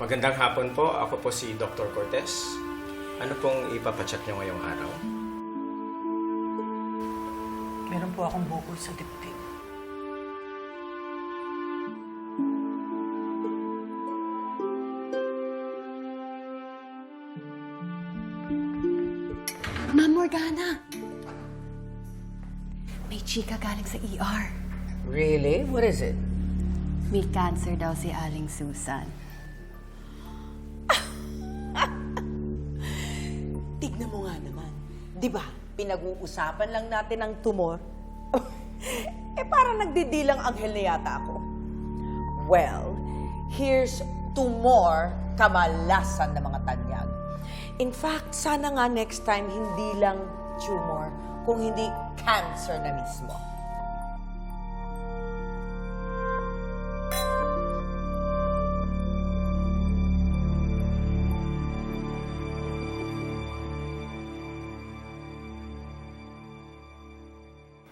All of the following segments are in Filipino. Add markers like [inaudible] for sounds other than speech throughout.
Magandang hapon po. Ako po si Dr. Cortez. Ano pong ipapacheck nyo ngayong araw? Meron po akong bukol sa dibdib. Ma'am Morgana! May chika galing sa ER. Really? What is it? May cancer daw si Aling Susan. Tignan mo nga naman. Di ba, pinag-uusapan lang natin ang tumor. [laughs] eh, parang nagdidilang anghel na yata ako. Well, here's tumor kamalasan ng mga tanyag. In fact, sana nga next time hindi lang tumor, kung hindi cancer na mismo.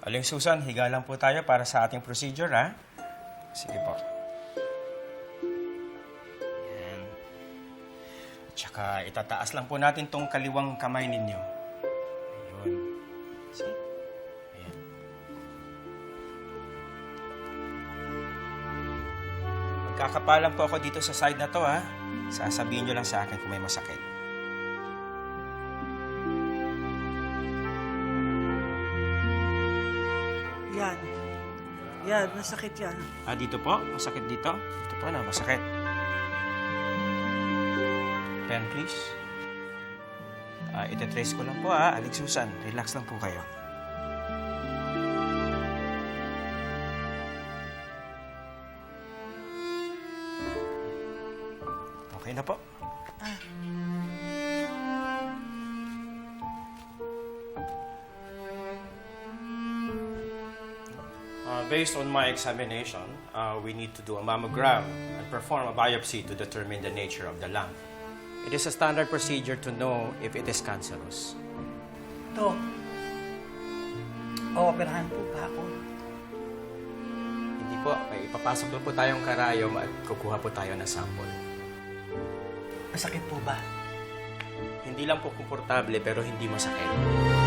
Aling Susan, higa lang po tayo para sa ating procedure, ha? Sige po. Yan. Tsaka itataas lang po natin tong kaliwang kamay ninyo. Ayun. See? Ayan. Magkakapalan po ako dito sa side na to, ha? Sasabihin nyo lang sa akin kung may masakit. Yan, masakit yan. Ah, dito po? Masakit dito? Dito po na, masakit. Pen, please. Ah, ititrace ko lang po ah. Aling Susan, relax lang po kayo. Okay na po. Uh, based on my examination, uh, we need to do a mammogram and perform a biopsy to determine the nature of the lump. It is a standard procedure to know if it is cancerous. Dok, ooperahan po ba ako? Hindi po, ay ipapasok lang po tayong karayom at kukuha po tayo ng sample. Masakit po ba? Hindi lang po komportable pero hindi masakit.